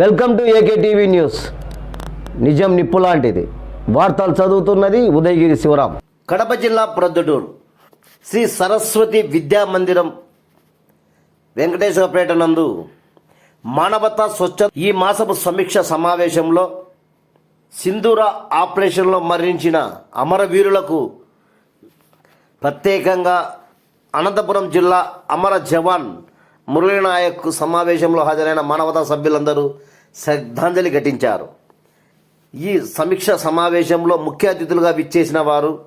Welcome to AK TV news. నిజం నిప్పు లాంటిది. వార్తలు చదువుతున్నది ఉదయగిరి శివరాం. కడప జిల్లా ప్రొద్దుటూరు. శ్రీ సరస్వతి విద్యా మందిరం వెంకటేశ్వరపేట నందు మానవతా స్వచ్ఛ ఈ మాసపు సమీక్ష సమావేశంలో సింధూర ఆపరేషన్లో మరణించిన అమరవీరులకు ప్రత్యేకంగా అనంతపురం జిల్లా అమర జవాన్ మురళీనాయక్ సమావేశంలో హాజరైన మానవతా సభ్యులందరూ శ్రద్ధాంజలి ఘటించారు. ఈ సమీక్ష సమావేశంలో ముఖ్య అతిథులుగా విచ్చేసిన వారు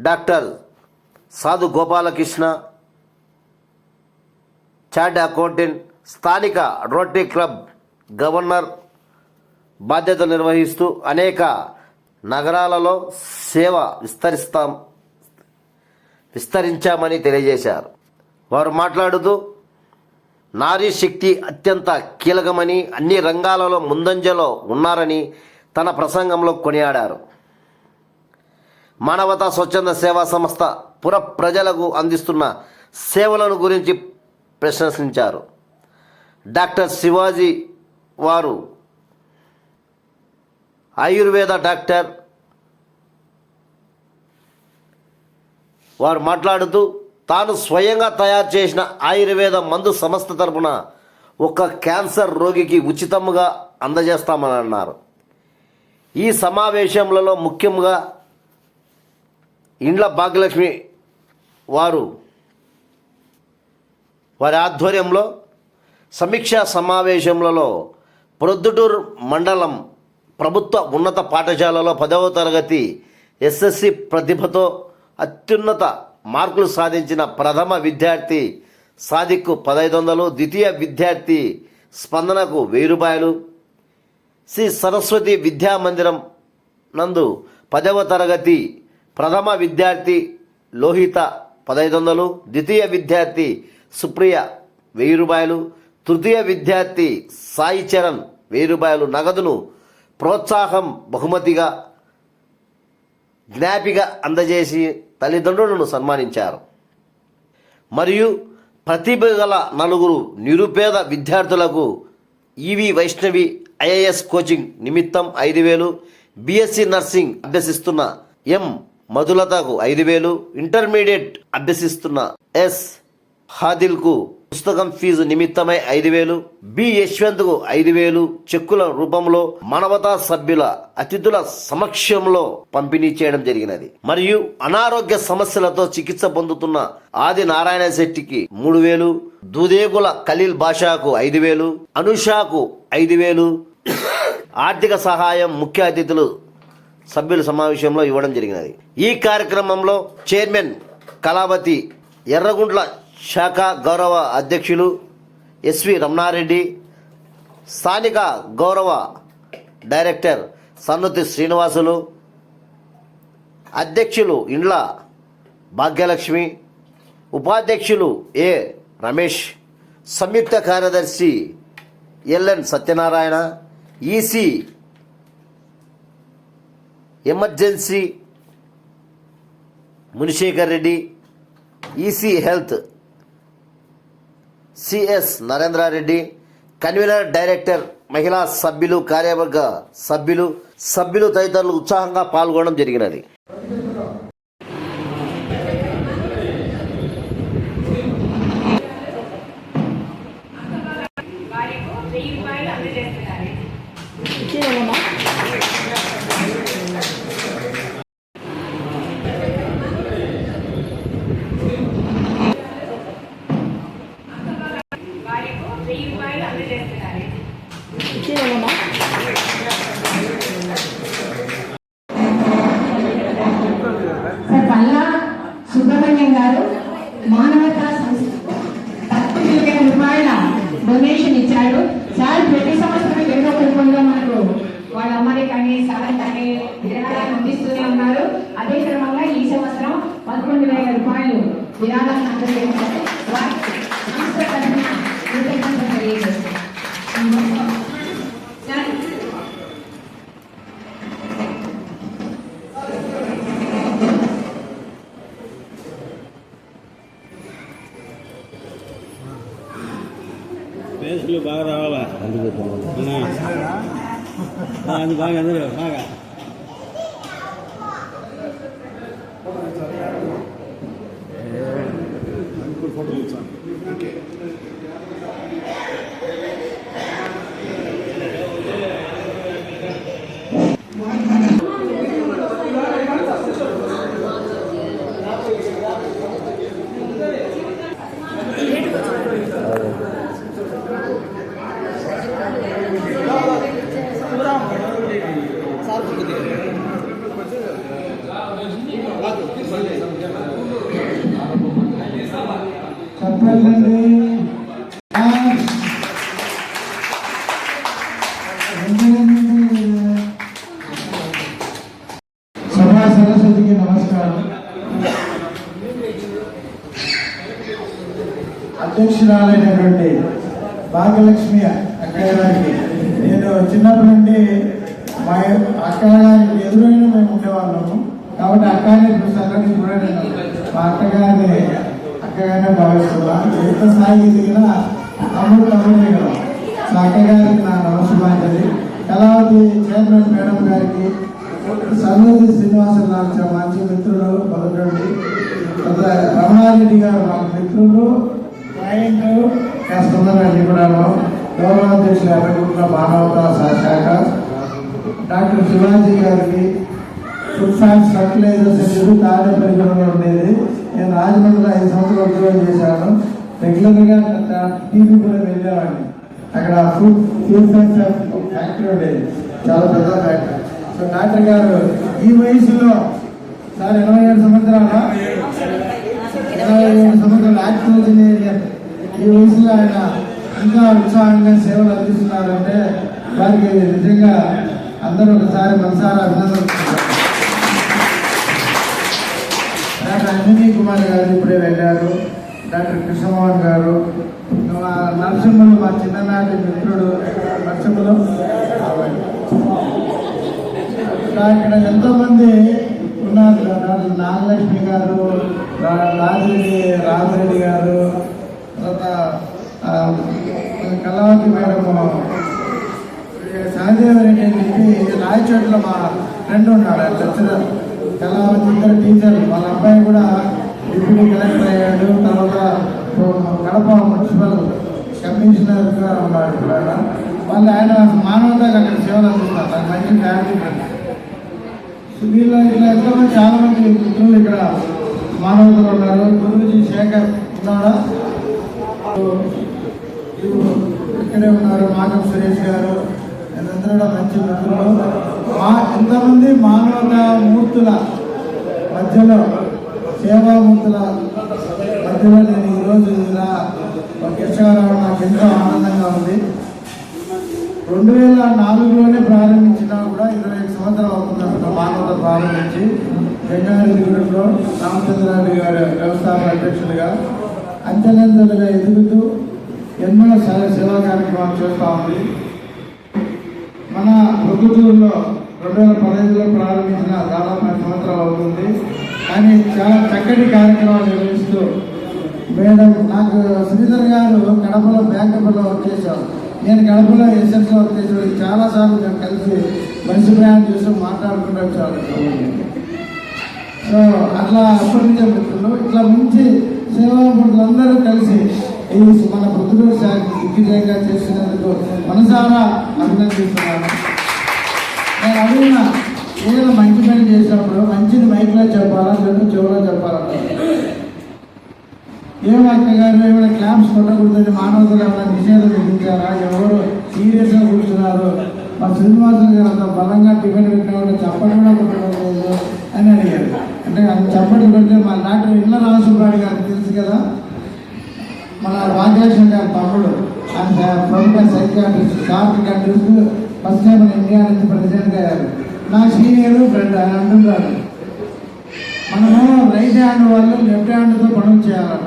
doctor Sadhu Gopalakrishna chart accountant స్థానిక రోటరీ క్లబ్ గవర్నర్ బాధ్యతలు నిర్వహిస్తూ అనేక నగరాలలో సేవ విస్తరిస్తాం విస్తరించామని తెలియజేశారు. వారు మాట్లాడుతూ నారీ శక్తి అత్యంత కీలకమని అన్ని రంగాలలో ముందంజలో ఉన్నారని తన ప్రసంగంలో కొనియాడారు. మానవతా స్వచ్ఛంద సేవా సంస్థ పుర ప్రజలకు అందిస్తున్న సేవలను గురించి ప్రశంసించారు డాక్టర్ శివాజీ వారు ఆయుర్వేద డాక్టర్ వారు మాట్లాడుతూ తాను స్వయంగా తయారు చేసిన ఆయుర్వేద మందు సంస్థ తరపున ఒక క్యాన్సర్ రోగికి ఉచితంగా అందజేస్తామని అన్నారు ఈ సమావేశంలో ముఖ్యంగా ఇండ్ల భాగ్యలక్ష్మి వారు వారి ఆధ్వర్యంలో సమీక్షా సమావేశంలో ప్రొద్దుటూరు మండలం ప్రభుత్వ ఉన్నత పాఠశాలలో పదవ తరగతి ఎస్ఎస్సి ప్రతిభతో అత్యున్నత మార్కులు సాధించిన ప్రథమ విద్యార్థి సాదిక్కు పదహైదు వందలు ద్వితీయ విద్యార్థి స్పందనకు వెయ్యి రూపాయలు శ్రీ సరస్వతి విద్యా మందిరం నందు పదవ తరగతి ప్రథమ విద్యార్థి లోహిత పదహైదు వందలు ద్వితీయ విద్యార్థి సుప్రియ వెయ్యి రూపాయలు తృతీయ విద్యార్థి సాయి చరణ్ వెయ్యి రూపాయలు నగదును ప్రోత్సాహం బహుమతిగా జ్ఞాపిక అందజేసి తల్లిదండ్రులను సన్మానించారు. మరియు ప్రతిభ గల నలుగురు నిరుపేద విద్యార్థులకు ఈవి వైష్ణవి ఐఏఎస్ కోచింగ్ నిమిత్తం ఐదు వేలు బీఎస్సీ నర్సింగ్ అభ్యసిస్తున్న ఎం మధులతకు ఐదు వేలు ఇంటర్మీడియట్ అభ్యసిస్తున్న ఎస్ హాదిల్కు పుస్తకం ఫీజు నిమిత్తమై ఐదు వేలు బి యశ్వంత్కు ఐదు వేలు చెక్కుల రూపంలో మానవతా సభ్యుల అతిథుల సమక్షంలో పంపిణీ చేయడం జరిగినది. మరియు అనారోగ్య సమస్యలతో చికిత్స పొందుతున్న ఆది నారాయణ శెట్టికి మూడు వేలు దుదేగుల ఖలీల్ బాషాకు ఐదు వేలు అనుషాకు ఐదు వేలు ఆర్థిక సహాయం ముఖ్య అతిథులు సభ్యుల సమావేశంలో ఇవ్వడం జరిగినది. ఈ కార్యక్రమంలో చైర్మన్ కళావతి ఎర్రగుంట్ల శాఖ గౌరవ అధ్యక్షులు ఎస్వి రమణారెడ్డి స్థానిక గౌరవ డైరెక్టర్ సన్నతి శ్రీనివాసులు అధ్యక్షులు ఇండ్ల భాగ్యలక్ష్మి ఉపాధ్యక్షులు ఏ రమేష్ సంయుక్త కార్యదర్శి LN Satyanarayana EC emergency Munisekhar Reddy EC health CS Narendrareddy convener director మహిళా సభ్యులు కార్యవర్గ సభ్యులు సభ్యులు తదితరులు ఉత్సాహంగా పాల్గొనడం జరిగినది వారికి వెయ్యి రూపాయలు అందజేస్తున్నారు వారికి వెయ్యి రూపాయలు అందజేస్తున్నారు సార్ పల్లా సుబ్రహ్మణ్యం గారు మానవతా సంస్థ. రూపాయల డొనేషన్ ఇచ్చాడు. సార్ ప్రతి సంవత్సరం ఏదో ఒక రూపంలో మనకు వాళ్ళ అమ్మని కానీ సార్ కానీ విరాళాలు అందిస్తూనే ఉన్నారు. అదే క్రమంగా ఈ సంవత్సరం పదకొండు వేల రూపాయలు విరాళాలను అందజేశారు ఆ, అది బాగా అందరూ బాగా సభా సరస్వతికి నమస్కారం. అధ్యక్షురాలైనటువంటి భాగ్యలక్ష్మి అక్కయ్య గారికి. నేను చిన్నప్పటి నుండి మా అక్కయ్య గారికి ఎదురైన మేము ఉండేవాళ్ళము. కాబట్టి అక్కగారి సగం చూడలేదు. మా అక్కగారి అక్కగానే భావిస్తున్నా. ఎంత స్థాయికి దిగినా తమ్ముడు తమ్ముడే కదా. సో అక్కగారికి నా నమస్కారం కళావతి చైర్మన్ మేడం గారికి సర్వతి శ్రీనివాసరావు మంచి మిత్రులు మొదటి రమణారెడ్డి గారు మా మిత్రులు క్లయింట్ కస్టమర్ కూడా గౌరవాధ్యక్షులు ఎర్రగుట్ల మానవతా శాఖ డాక్టర్ శివాజీ గారికి ఫుడ్ ఫ్యాన్స్ ఫర్టిలైజర్స్ తాడే తాజా పరిగణలో ఉండేది. నేను రాజమండ్రిలో ఐదు సంవత్సరాలు ఉద్యోగం చేశాను. రెగ్యులర్గా టీవీ కూడా వెళ్ళేవాడిని. అక్కడ ఫుడ్ ఫుడ్ ఫ్యాక్టరీ ఉండేది. చాలా పెద్ద ఫ్యాక్టరీ సో డాక్టర్ గారు ఈ వయసులో సార్ ఎనభై ఏడు సంవత్సరాల? ఎనభై ఏడు సంవత్సరాలు యాక్టివ్ ఇంజనీర్ ఈ వయసులో ఆయన ఇంకా ఉత్సాహంగా సేవలు అందిస్తున్నారంటే వారికి నిజంగా అందరూ ఒకసారి మనసారా అభినందన డాక్టర్ అంజనీ కుమార్ గారు ఇప్పుడే వెళ్ళారు. డాక్టర్ కృష్ణమోహన్ గారు. మా నరసింహులు మా చిన్ననాటి మిత్రుడు నరసింహులు. ఇక్కడ ఎంతోమంది ఉన్నారు డాక్టర్ నాగలక్ష్మి గారు రా- రాజిరెడ్డి రామరెడ్డి గారు తర్వాత ఆ, కళావతి మేడం సహదేవరెడ్డి అని చెప్పి రాయచోట్ల మా ఫ్రెండ్ ఉన్నాడు ఆయన లెక్చరర్ కళావతి ఇద్దరు టీచర్లు వాళ్ళ అబ్బాయి కూడా డిప్యూటీ కలెక్టర్ అయ్యాడు. తర్వాత కడప మున్సిపల్ కమిషనర్గా ఉన్నాడు ఇక్కడ వాళ్ళు ఆయన మానవతగా అక్కడ సేవలు అందిస్తారు నాకు మంచి ఫ్యామిలీ ఫ్రెండ్ వీళ్ళు ఇట్లా ఎంతోమంది చాలా మంది మిత్రులు ఇక్కడ మానవులు ఉన్నారు. గురుజీ శేఖర్ ఉన్నాడా? ఇక్కడే ఉన్నారు. మాధవ్ సురేష్ గారు. వీళ్ళందరూ మంచి మిత్రులు మా ఎంతమంది మానవత మూర్తుల మధ్యలో సేవామూర్తుల మధ్యలో నేను ఈరోజు ఇలా ఒక నాకు ఎంతో ఆనందంగా ఉంది. రెండు వేల నాలుగులోనే ప్రారంభించినా కూడా ఇరవై ఐదు సంవత్సరాలు అవుతుంది మానవత ప్రారంభించి. గంగారెడ్డిగూడెంలో రామచంద్రారెడ్డి గారి వ్యవస్థాపక అధ్యక్షులుగా అంచెలంచెలుగా ఎదుగుతూ ఎన్నో సేవా కార్యక్రమాలు చేస్తూ ఉంది. మన ప్రభుత్వంలో రెండు వేల పదహైదులో ప్రారంభించిన దాదాపు పది సంవత్సరాలు అవుతుంది. కానీ చాలా చక్కటి కార్యక్రమాలు నిర్వహిస్తూ మేడం నాకు శ్రీధర్ గారు కడపలో బ్యాంకులో వర్క్ నేను కడపలో ఎస్ఎస్లో వర్క్ చేసాడు చాలా సార్లు మేము కలిసి మంచి ప్రయాణం చేస్తూ మాట్లాడుకుంటూ వచ్చాను సో అట్లా అప్పటి నుంచే మిత్రులు ఇట్లా మంచి సేవామూర్తులందరూ కలిసి ఈ మన ప్రతిభ శాఖ దిగ్విజయంగా చేసినందుకు మనసారా అభినందిస్తున్నాను. నేను అడిగిన ఏదైనా మంచి పని చేసినప్పుడు మంచిది మైక్లో చెప్పాలా లేదా చెవులో చెప్పాలా? ఏం అక్క గారు ఏమైనా క్లాప్స్ కొట్టకూడదని మానవతలు ఏమైనా నిషేధం విధించారా? ఎవరు సీరియస్గా కూర్చున్నారు? మా శ్రీనివాసులు గారు అంత బలంగా టిఫిన్ పెట్టిన వాళ్ళు చప్పటి కూడా కొట్టడం లేదు అని అడిగారు. అంటే అంత చప్పటి కొడితే మా డాక్టర్ ఇళ్ళ రాసుబాడి గారు తెలుసు కదా. మన రాజేశ్వర గారి తమ్ముడు. అండ్ ప్రముఖ psychiatrist SAARC countries first time మన ఇండియా నుంచి ప్రెసిడెంట్ అయ్యారు. నా సీనియర్ ఫ్రెండ్ ఆయన అంటున్నాడు మనము రైట్ హ్యాండ్ వాళ్ళు లెఫ్ట్ హ్యాండ్తో పనులు చేయాలన్న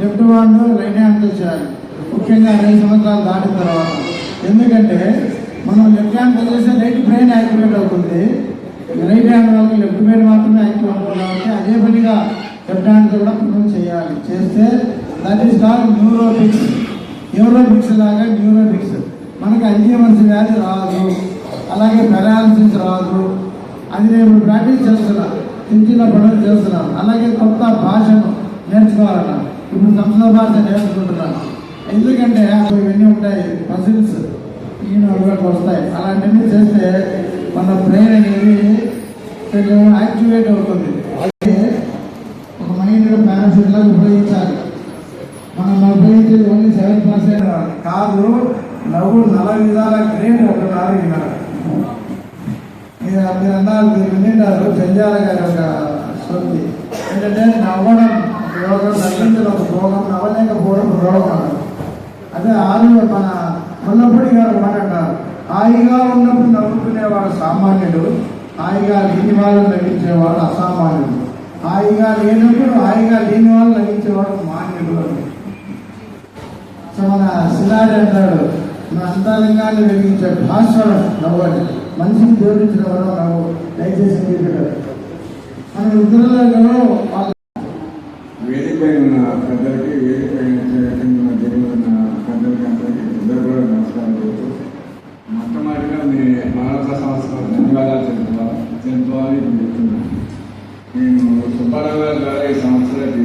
లెఫ్ట్ హ్యాండ్ రైట్ హ్యాండ్తో చేయాలి. ముఖ్యంగా ఐదు సంవత్సరాలు దాటిన తర్వాత. ఎందుకంటే మనం లెఫ్ట్ హ్యాండ్తో చేస్తే రైట్ బ్రెయిన్ యాక్టివేట్ అవుతుంది. రైట్ హ్యాండ్ వాళ్ళకి లెఫ్ట్ మీద మాత్రమే ఐదు కాబట్టి అదే పనిగా లెఫ్ట్ కూడా పనులు చేయాలి. చేస్తే that is call neurotics aerobics లాగా న్యూరోబిక్స్ మనకి అల్జీమన్స్ వ్యాధి రాదు. అలాగే పెరాలసిస్ రాదు. అది నేను ఇప్పుడు ప్రాక్టీస్ చేస్తున్నా. చిన్న చిన్న పనులు చేస్తున్నాను అలాగే కొత్త భాషను నేర్చుకోవాలన్న. ఇప్పుడు సంస్కృత భాష నేర్చుకుంటున్నాను. ఎందుకంటే ఇవన్నీ ఉంటాయి పజిల్స్ ఈయన ఒకటి వస్తాయి. అలాంటివన్నీ చేస్తే మన బ్రెయిన్ అనేది కొంచెం యాక్టివేట్ అవుతుంది. అలాగే ఒక మైండ్ పారాషూట్ లాగా ఉపయోగించాలి. మనం ఉపయోగించేది ఓన్లీ సెవెన్ పర్సెంట్ కాదు నవ్వు నల విధాల గ్రేట్ ఒక నాలుగు మీరు మీరు అన్నారు మీరు వింటారు జంజాల గారి ఒక శృతి. ఏంటంటే నవ్వడం రోగం యోగం ఒక రోగం నవ్వలేకపోవడం రోగం. అదే ఆరు మన ముల్లపూడి గారు మాట హాయిగా ఉన్నప్పుడు నవ్వుకునేవాడు సామాన్యుడు. హాయిగా లేని వాళ్ళు నవ్వించేవాడు అసామాన్యుడు. హాయిగా లేనప్పుడు హాయిగా లేని వాళ్ళు నవ్వించేవాడు మాన్యుడు అని. సో మన శిలాడి అంటాడు మన అంతరంగాన్ని వెలిగించే భాస్వరం నవ్వండి. మనిషిని జోడించిన వరం నవ్వు దయచేసి మీరు మన వాళ్ళ వేదిక పైన ఉన్న పెద్దలకి వేదిక పైన ఉన్న జరిగిన పెద్దలకి అందరికీ ఇద్దరు కూడా నమస్కారం చెబుతూ మొట్టమొదటిగా మీ మానవతా సంస్థకు ధన్యవాదాలు తెలుపుకోవాలి తెలుపుకోవాలి ఇప్పుడు చెప్తున్నాను నేను సుబ్బారావు గారి ద్వారా ఈ సంస్థలకి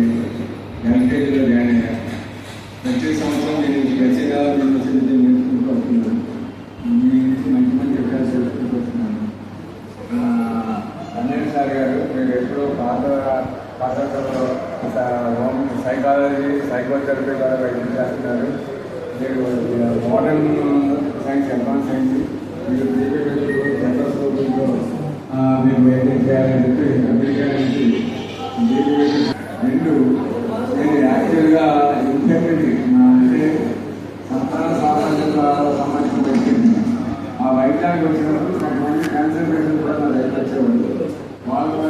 ఎల్కేజీలో జాయిన్ అయ్యాను ప్రతి సంవత్సరం నేను ప్రతి నెల యూనివర్సిటీ నేర్చుకుంటూ వస్తున్నాను మీ నుంచి మంచి మంచి విషయాలు తెలుసుకుంటూ వస్తున్నాను అన్నయ్య సార్ గారు మీరు ఎప్పుడో పాత పాఠశాలలో హోమ్ సైకాలజీ సైకోథెరపీ ద్వారా వైద్యం చేస్తున్నారు. మీరు మోడర్న్ సైన్స్ అడ్వాన్స్ సైన్స్ మీరు బీపీ జనరల్ స్కూల్లో మేము మెయింటైన్ చేయాలని చెప్పి అమెరికా నుంచి బీపీ రెండు నేను యాక్చువల్గా ఇన్ఫెక్టెడ్ అంటే సంతాన సామాన్యంగా సంబంధించిన వ్యక్తిని ఆ వైద్యానికి వచ్చినప్పుడు కొంతమంది క్యాన్సర్ పేషెంట్ కూడా నా దగ్గర వచ్చేవాళ్ళు వాళ్ళు కూడా